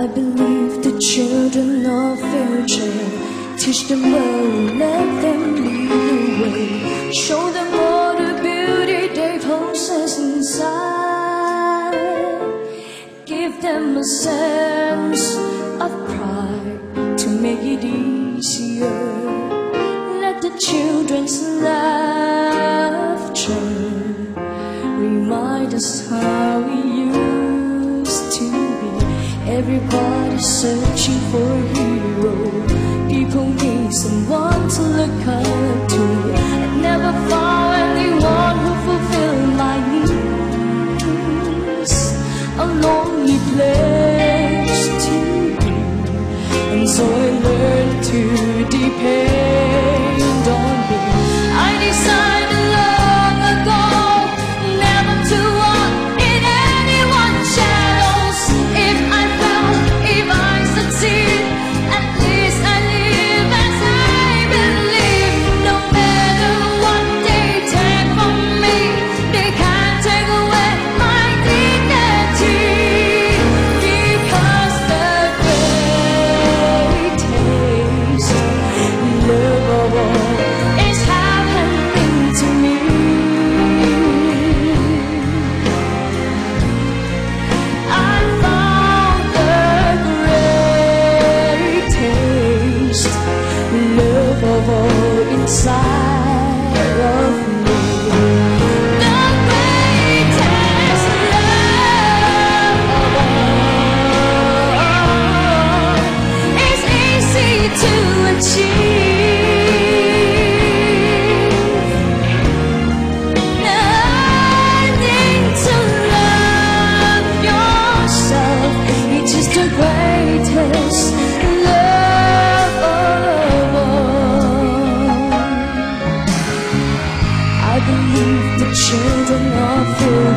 I believe the children of future teach them well, let them lead the way, show them all the beauty they possess inside, give them a sense of pride to make it easier. Let the children's laughter remind us how we be. Everybody's searching for a hero. People need someone to look up to. I never found anyone who fulfilled my needs. A lonely place to be. And so I learned to depend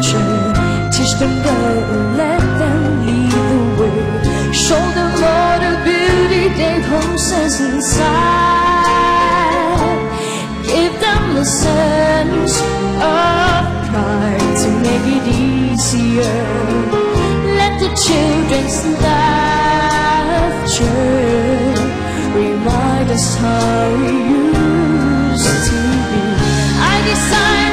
future teach them well, let them lead the way, show them all the beauty they possess inside, give them a sense of pride to make it easier. Let the children's laughter remind us how we used to be. I decided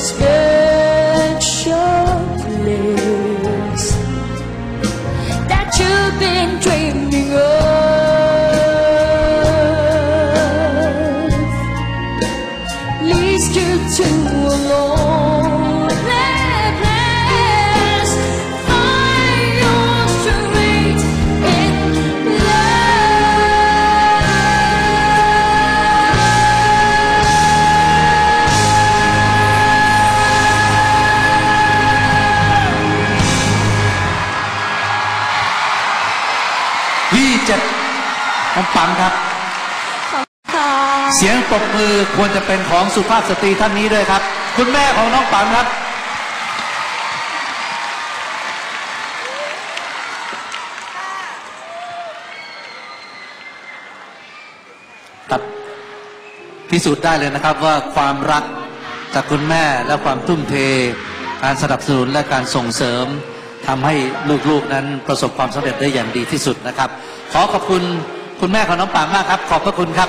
special place that you've been dreaming of. Leads you to a องปังครับค่ะเสียงปรบมือควรจะเป็นของสุภาพสตรีท่านนี้ด้วยครับ คุณแม่ของน้องปังครับ ครับพิสูจน์ได้เลยนะครับว่าความรักจากคุณแม่และความทุ่มเท การสนับสนุนและการส่งเสริมทำให้ลูกๆนั้นประสบความสำเร็จได้อย่างดีที่สุดนะครับขขอขอบคุณ คุณแม่ของน้องปังมากครับ ขอบพระคุณครับ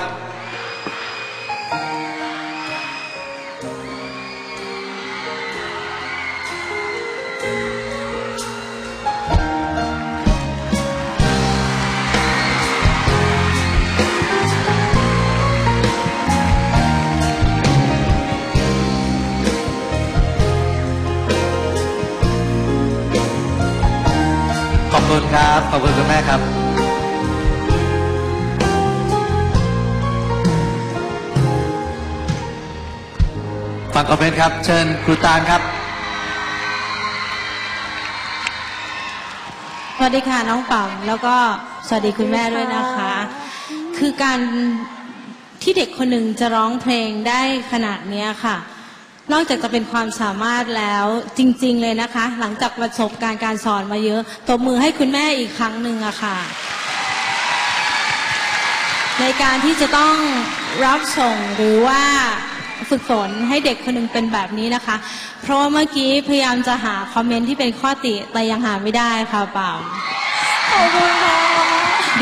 ขอบคุณครับ ขอบคุณคุณแม่ครับ ฟังคอมเมนต์ครับ เชิญครูตาลครับ สวัสดีค่ะน้องป๋อมแล้วก็สวัสดีคุณแม่ด้วยนะคะ คือการที่เด็กคนหนึ่งจะร้องเพลงได้ขนาดนี้ค่ะ นอกจากจะเป็นความสามารถแล้วจริง ๆ เลยนะคะ หลังจากประสบการณ์การสอนมาเยอะตบมือให้คุณแม่อีกครั้งหนึ่งอะค่ะ ในการที่จะต้องรับส่งหรือว่า ฝึกฝนให้เด็กคนหนึ่งเป็นแบบนี้นะคะ เพราะว่าเมื่อกี้พยายามจะหาคอมเมนต์ที่เป็นข้อติแต่ยังหาไม่ได้ค่ะเปล่าขอบคุณค่ะ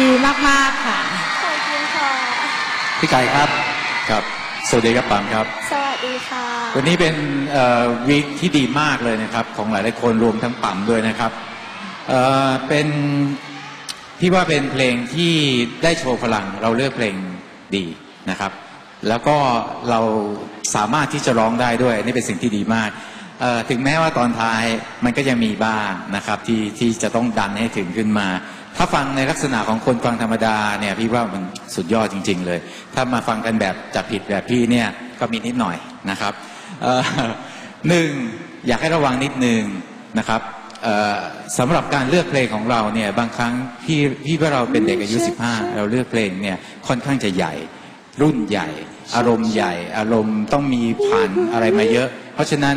ดีมากๆค่ะขอบคุณค่ะพี่ไก่ครับครับ สวัสดีครับปามครับ สวัสดีค่ะ วันนี้เป็นเอ่อวีคที่ดีมากเลยนะครับ ของหลายๆคนรวมทั้งปั๊มด้วยนะครับเอ่อเป็นพี่ว่าเป็นเพลงที่ได้โชว์พลังเราเลือกเพลงดีนะครับ แล้วก็เราสามารถที่จะร้องได้ด้วยนี่เป็นสิ่งที่ดีมากถึงแม้ว่าตอนท้ายมันก็ยังมีบ้างนะครับที่ที่จะต้องดันให้ถึงขึ้นมา ถ้าฟังในลักษณะของคนฟังธรรมดาเนี่ยพี่ว่ามันสุดยอดจริง ๆ เลย ถ้ามาฟังกันแบบจับผิดแบบพี่เนี่ยก็มีนิดหน่อยนะครับหนึ่งอยากให้ระวังนิดนึงนะครับสำหรับการเลือกเพลงของเราเนี่ยบางครั้งพี่พี่ว่าเราเป็นเด็กอายุ 15 เราเลือกเพลงเนี่ยค่อนข้างจะใหญ่ รุ่นใหญ่ อารมณ์ใหญ่ อารมณ์ต้องมีผ่านอะไรมาเยอะ เพราะฉะนั้น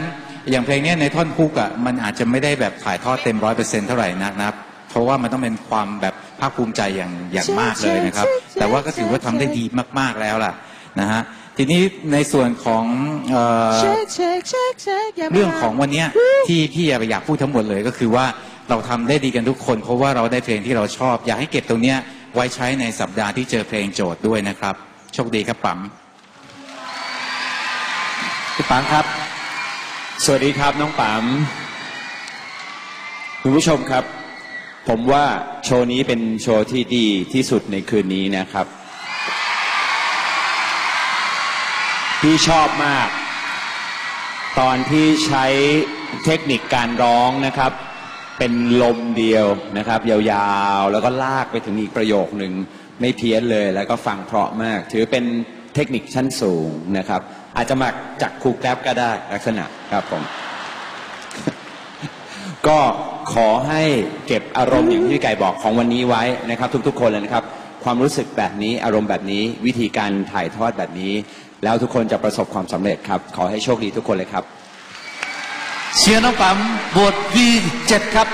อย่างเพลงนี้ในท่อนฮุกอะมันอาจจะไม่ได้แบบถ่ายทอดเต็มร้อยเปอร์เซ็นต์เท่าไหร่นักนะครับเพราะว่ามันต้องเป็นความแบบภาคภูมิใจอย่างอย่างมากเลยนะครับ แต่ว่าก็ถือว่าทำได้ดีมาก ๆแล้วล่ะนะฮะทีนี้ในส่วนของเออเรื่องของวันนี้ที่พี่อยากพูดทั้งหมดเลยก็คือว่าเราทำได้ดีกันทุกคน เพราะว่าเราได้เพลงที่เราชอบ อยากให้เก็บตรงเนี้ยไว้ใช้ในสัปดาห์ที่เจอเพลงโจทย์ด้วยนะครับ โชคดีครับปั๊มพี่ปังครับ สวัสดีครับน้องปามคุณผู้ชมครับ ผมว่าโชว์นี้เป็นโชว์ที่ดีที่สุดในคืนนี้นะครับ พี่ชอบมาก ตอนที่ใช้เทคนิคการร้องนะครับ เป็นลมเดียวนะครับ ยาวๆ แล้วก็ลากไปถึงอีกประโยคหนึ่ง ไม่เพี้ยนเลยแล้วก็ฟังเพราะมาก ถือเป็นเทคนิคชั้นสูงนะครับ อาจจะมาจากครูแกร็บก็ได้ลักษณะครับผม ก็ขอให้เก็บอารมณ์อย่างที่พี่ไก่บอกของวันนี้ไว้นะครับ ทุกๆ คนเลยนะครับ ความรู้สึกแบบนี้อารมณ์แบบนี้ วิธีการถ่ายทอดแบบนี้ แล้วทุกคนจะประสบความสำเร็จครับ ขอให้โชคดีทุกคนเลยครับ เชียร์น้องปังบท V7 ครับ